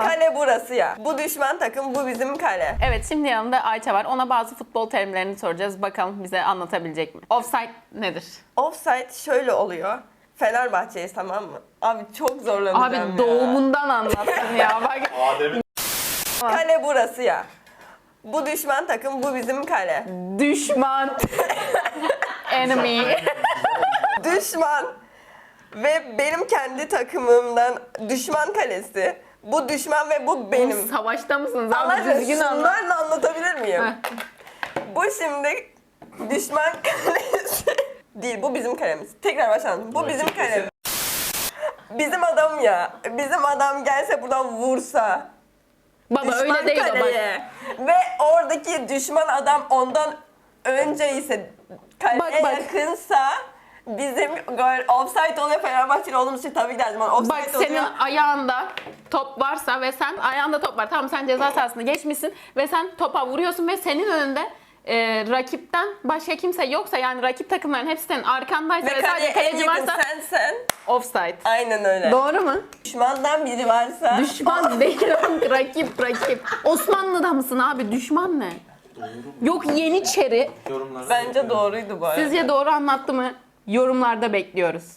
Kale burası ya. Bu düşman takım, bu bizim kale. Evet şimdi yanında Ayça var. Ona bazı futbol terimlerini soracağız. Bakalım bize anlatabilecek mi? Offside nedir? Offside şöyle oluyor. Fenerbahçe'yiz tamam mı? Abi çok zorlanacağım Abi ya. doğumundan anlattın ya. Bak. Adem'in Kale burası ya. Bu düşman takım, bu bizim kale. Düşman. Enemy. Düşman. Ve benim kendi takımımdan düşman kalesi. Bu düşman ve bu benim. Savaşta mısınız Allah abi? aşkına Düzgün anlat. şunlarla anlatabilir miyim? Heh. Bu şimdi düşman kalesi değil. Bu bizim kalemiz. Tekrar başlayalım. Bu bizim kalemiz. Bizim adam ya. Bizim adam gelse buradan vursa. Baba düşman öyle değil o bak. kaleye. Ve oradaki düşman adam ondan önce ise kaleye Bak, bak. yakınsa bizim gol offside oluyor Fenerbahçeli olduğumuz için tabii ki her zaman offside Bak oluyor. senin ayağında top varsa ve sen ayağında top var. Tamam sen ceza sahasında geçmişsin ve sen topa vuruyorsun ve senin önünde e, rakipten başka kimse yoksa yani rakip takımların hepsi senin arkandaysa ve, ve kaleye sadece en kaleci yakın varsa sensen. offside. Aynen öyle. Doğru mu? Düşmandan biri varsa. Düşman değil rakip rakip. Osmanlı'da mısın abi? Düşman ne? Yok Yeniçeri. yorumlarını Bence doğruydu bu arada. Sizce doğru anlattı mı? Yorumlarda bekliyoruz.